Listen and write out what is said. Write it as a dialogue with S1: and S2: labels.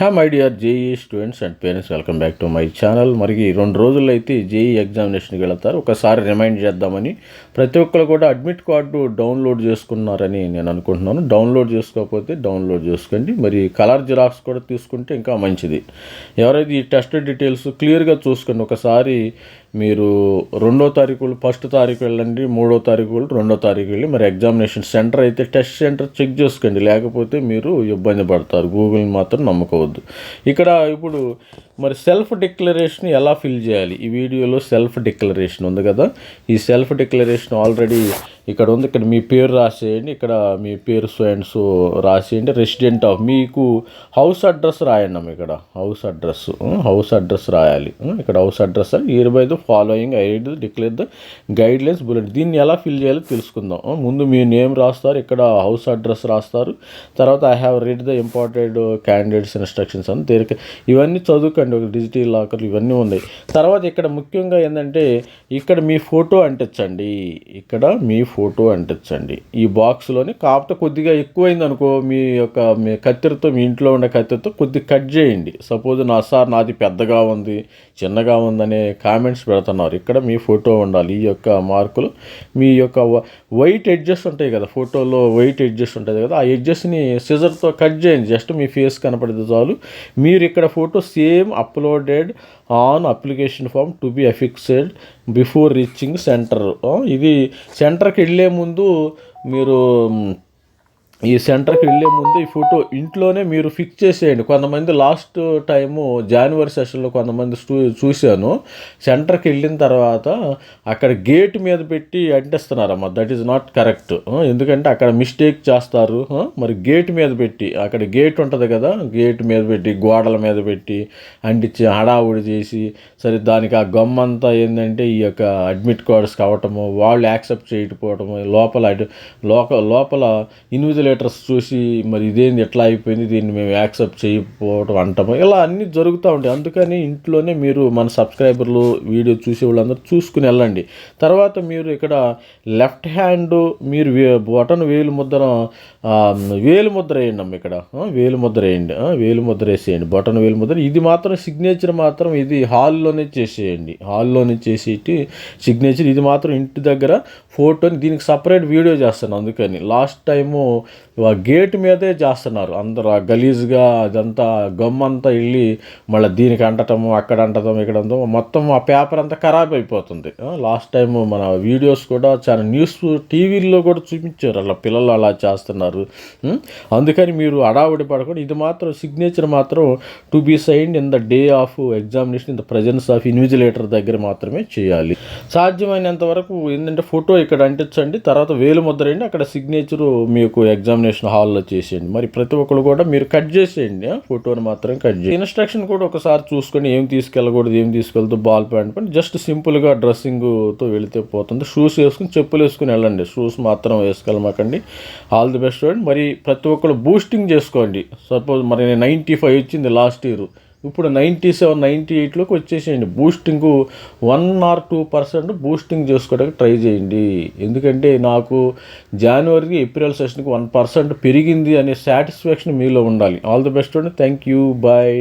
S1: హా my dear JEE students and parents welcome back to my channel. మరి ఈ రెండు రోజుల్లో అయితే జేఈ ఎగ్జామినేషన్కి వెళ్తారు. ఒకసారి రిమైండ్ చేద్దామని ప్రతి ఒక్కరు కూడా అడ్మిట్ కార్డు డౌన్లోడ్ చేసుకున్నారని నేను అనుకుంటున్నాను. డౌన్లోడ్ చేసుకోకపోతే డౌన్లోడ్ చేసుకోండి. మరి కలర్ జిరాక్స్ కూడా తీసుకుంటే ఇంకా మంచిది. ఎవరైతే ఈ టెస్ట్ డీటెయిల్స్ క్లియర్గా చూసుకోండి ఒకసారి మీరు రెండో తారీఖు ఫస్ట్ తారీఖు వెళ్ళండి మూడో తారీఖు వెళ్ళి రెండో తారీఖు వెళ్ళి మరి ఎగ్జామినేషన్ సెంటర్ అయితే టెస్ట్ సెంటర్ చెక్ చేసుకోండి. లేకపోతే మీరు ఇబ్బంది పడతారు. గూగుల్ని మాత్రం నమ్మకవద్దు ఇక్కడ ఇప్పుడు మరి సెల్ఫ్ డిక్లరేషన్ ఎలా ఫిల్ చేయాలి? ఈ వీడియోలో సెల్ఫ్ డిక్లరేషన్ ఉంది కదా? ఈ సెల్ఫ్ డిక్లరేషన్ ఆల్రెడీ ఇక్కడ ఉంది ఇక్కడ మీ పేరు రాసేయండి. ఇక్కడ మీ పేరు సో రాసేయండి. రెసిడెంట్ ఆఫ్ మీకు హౌస్ అడ్రస్ రాయండి ఇక్కడ. హౌస్ అడ్రస్ హౌస్ అడ్రస్ రాయాలి. ఇక్కడ house address hereby the following I declare the guidelines bullet దీన్ని ఎలా ఫిల్ చేయాలో తెలుసుకుందాం. ముందు మీ నేమ్ రాస్తారు. ఇక్కడ హౌస్ అడ్రస్ రాస్తారు. తర్వాత I have read the important candidates instructions అని తీరిక. ఇవన్నీ చదువుకోండి. ఒక డిజిటల్ లాకర్లు ఇవన్నీ ఉన్నాయి. తర్వాత ఇక్కడ ముఖ్యంగా ఏంటంటే ఇక్కడ మీ ఫోటో అంటించండి. ఇక్కడ మీ ఫోటో అంటించండి. ఈ బాక్స్లోని కాకపోతే కొద్దిగా ఎక్కువైంది అనుకో మీ యొక్క మీ కత్తెరతో మీ ఇంట్లో ఉండే కత్తెరతో కొద్దిగా కట్ చేయండి. సపోజ్ నా సార్ నాది పెద్దగా ఉంది చిన్నగా ఉందనే కామెంట్స్ పెడుతున్నారు. ఇక్కడ మీ ఫోటో ఉండాలి. ఈ యొక్క మార్కులు మీ యొక్క వైట్ ఎడ్జెస్ ఉంటాయి కదా ఫోటోలో వైట్ ఎడ్జెస్ ఉంటుంది కదా ఆ ఎడ్జెస్ని సిజర్తో కట్ చేయండి. జస్ట్ మీ ఫేస్ కనపడితే చాలు. మీరు ఇక్కడ photo same uploaded on application form to be affixed before reaching centre. ఇది సెంటర్కి వెళ్ళే ముందు మీరు ఈ సెంటర్కి వెళ్ళే ముందు ఈ ఫోటో ఇంట్లోనే మీరు ఫిక్స్ చేసేయండి. కొంతమంది లాస్ట్ టైము జనవరి సెషన్లో కొంతమంది చూ చూశాను. సెంటర్కి వెళ్ళిన తర్వాత అక్కడ గేట్ మీద పెట్టి అంటిస్తున్నారమ్మా. దట్ ఈజ్ నాట్ కరెక్ట్ ఎందుకంటే అక్కడ మిస్టేక్ చేస్తారు. మరి గేట్ మీద పెట్టి అక్కడ గేట్ ఉంటుంది కదా గేట్ మీద పెట్టి గోడల మీద పెట్టి అంటించి హడావుడి చేసి సరే దానికి ఆ గమ్మంతా ఏంటంటే ఈ యొక్క అడ్మిట్ కార్డ్స్ కావటము వాళ్ళు యాక్సెప్ట్ చేయకపోవటము లోపల లోక లోపల లెటర్స్ చూసి మరి ఇదేంది ఎట్లా అయిపోయింది దీన్ని మేము యాక్సెప్ట్ చేయకపోవటం అంటాము? ఇలా అన్నీ జరుగుతూ ఉంటాయి. అందుకని ఇంట్లోనే మీరు మన సబ్స్క్రైబర్లు వీడియో చూసే వాళ్ళందరూ చూసుకుని వెళ్ళండి. తర్వాత మీరు ఇక్కడ లెఫ్ట్ హ్యాండ్ మీరు బటన్ వేలు ముద్ర వేలు ముద్ర వేయండి అమ్మ ఇక్కడ. వేలు ముద్ర వేయండి. వేలు ముద్ర వేసేయండి. బటన్ వేలు ముద్ర. ఇది మాత్రం సిగ్నేచర్ మాత్రం ఇది హాల్లోనే చేసేయండి. హాల్లోనే చేసేటి సిగ్నేచర్ ఇది మాత్రం ఇంటి దగ్గర ఫోటోని దీనికి సపరేట్ వీడియో చేస్తాను అందుకని. లాస్ట్ టైము ఆ గేట్ మీదే చేస్తున్నారు. అందరూ ఆ గలీజ్గా అదంతా గమ్మంతా వెళ్ళి మళ్ళీ దీనికి అంటటము అక్కడ అంటటం ఇక్కడ అంటం మొత్తం ఆ పేపర్ అంతా ఖరాబ్ అయిపోతుంది. లాస్ట్ టైం మన వీడియోస్ కూడా చాలా న్యూస్ టీవీల్లో కూడా చూపించారు. అలా పిల్లలు అలా చేస్తున్నారు. అందుకని మీరు అడావుడి పడకుండా. ఇది మాత్రం సిగ్నేచర్ మాత్రం to be sign in the day of examination in the presence of invigilator దగ్గర మాత్రమే చేయాలి. సాధ్యమైనంత వరకు ఏంటంటే ఫోటో ఇక్కడ అంటించండి. తర్వాత వేలు ముద్ర అండి అక్కడ సిగ్నేచరు మీకు ఎగ్జామినేషన్ హాల్లో చేసేయండి. మరి ప్రతి ఒక్కరు కూడా మీరు కట్ చేసేయండి. ఫోటోని మాత్రం కట్ చేయండి. ఇన్స్ట్రక్షన్ కూడా ఒకసారి చూసుకొని ఏం తీసుకెళ్ళకూడదు ఏం తీసుకెళ్తూ బాల్ ప్యాంట్ పని జస్ట్ సింపుల్గా డ్రెస్సింగ్తో వెళితే పోతుంది. షూస్ వేసుకుని చెప్పులు వేసుకుని వెళ్ళండి. షూస్ మాత్రం వేసుకెళ్ళమాకండి. ఆల్ ది బెస్ట్ అండి. మరి ప్రతి ఒక్కరు బూస్టింగ్ చేసుకోండి. సపోజ్ మరి నైంటీ ఫైవ్ వచ్చింది లాస్ట్ ఇయర్. ఇప్పుడు నైంటీ సెవెన్ నైంటీ ఎయిట్లోకి వచ్చేసేయండి. Boosting one or two percent boosting చేసుకోవడానికి ట్రై చేయండి. ఎందుకంటే నాకు జనవరికి ఏప్రిల్ సెషన్కి వన్ పర్సెంట్ పెరిగింది అనే సాటిస్ఫాక్షన్ మీలో ఉండాలి. ఆల్ ది బెస్ట్ అండి. Thank you bye